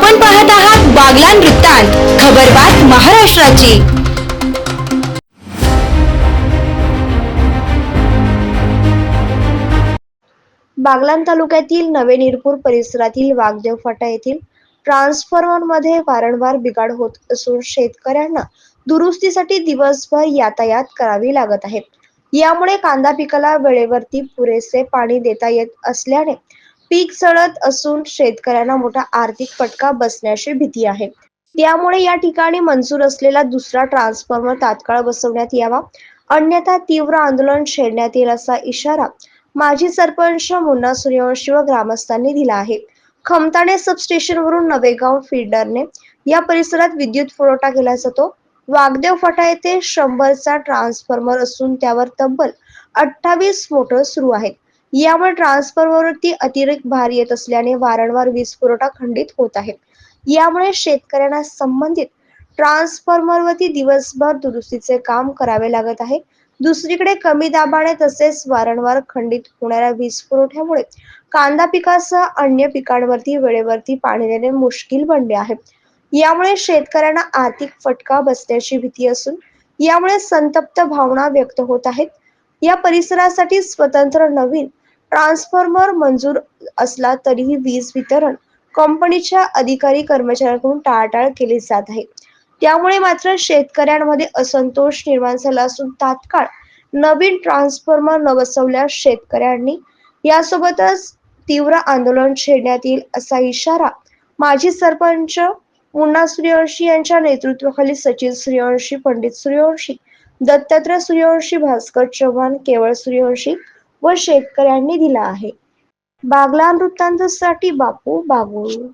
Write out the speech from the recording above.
आपण पाहत आहात बागलान वृत्तांत खबरबात महाराष्ट्राची. बागलान तालुक्यातील नवे निरपूर परिसरातील वाघदेव फाटा येथील ट्रान्सफॉर्मरमध्ये वारंवार बिघाड होत असून शेतकऱ्यांना दुरुस्तीसाठी दिवसभर यातायात करावी लागत आहे. यामुळे कांदा पिकाला वेळेवरती पुरेसे पाणी देता येत असल्याने पीक सडत असून शेतकऱ्यांना मोठा आर्थिक फटका बसण्याची भीती आहे. त्यामुळे या ठिकाणी मंजूर असलेला दुसरा ट्रान्सफॉर्मर तात्काळ बसवण्यात यावा. अन्यथा तीव्र आंदोलन छेडण्यात येईल असा इशारा माजी सरपंच मुन्ना सूर्यवंशी व ग्रामस्थांनी दिला आहे. खमताणे सबस्टेशनवरून नवेगाव फिल्डरने या परिसरात विद्युत पुरवठा केला जातो. वाघदेव फटा येथे शंभरचा ट्रान्सफॉर्मर असून त्यावर तब्बल अठ्ठावीस मोटर सुरू आहेत. यामुळे ट्रान्सफॉर्मरवरती अतिरिक्त भार येत असल्याने वारंवार वीज पुरवठा खंडित होत आहे. यामुळे शेतकऱ्यांना संबंधित ट्रान्सफॉर्मरवरती दिवसभर दुरुस्तीचे काम करावे लागत आहे. दुसरीकडे कमी दाबाने तसेच वारंवार खंडित होणाऱ्या वीज पुरवठ्यामुळे कांदा पिकासह अन्य पिकांवरती वेळेवरती पाणी देणे मुश्किल बनले आहे. यामुळे शेतकऱ्यांना आर्थिक फटका बसण्याची भीती असून यामुळे संतप्त भावना व्यक्त होत आहेत. या परिसरासाठी स्वतंत्र नवीन ट्रान्सफॉर्मर मंजूर असला तरीही वीज वितरण कंपनीच्या अधिकारी कर्मचाऱ्यांकडून टाळाटाळ केली जात आहे. त्यामुळे मात्र शेतकऱ्यांमध्ये असंतोष निर्माण झाला असून तात्काळ नवीन ट्रान्सफॉर्मर न बसवल्यास शेतकऱ्यांनी यासोबतच तीव्र आंदोलन छेडण्यात येईल असा इशारा माजी सरपंच मुन्ना सूर्यवंशी यांच्या नेतृत्वाखाली सचिन सूर्यवंशी पंडित सूर्यवंशी दत्तात्रय सूर्यवंशी भास्कर चव्हाण केवळ सूर्यवंशी व शेतकऱ्यांनी दिला आहे. बागलान वृत्तांतसाठी बापू बागुल.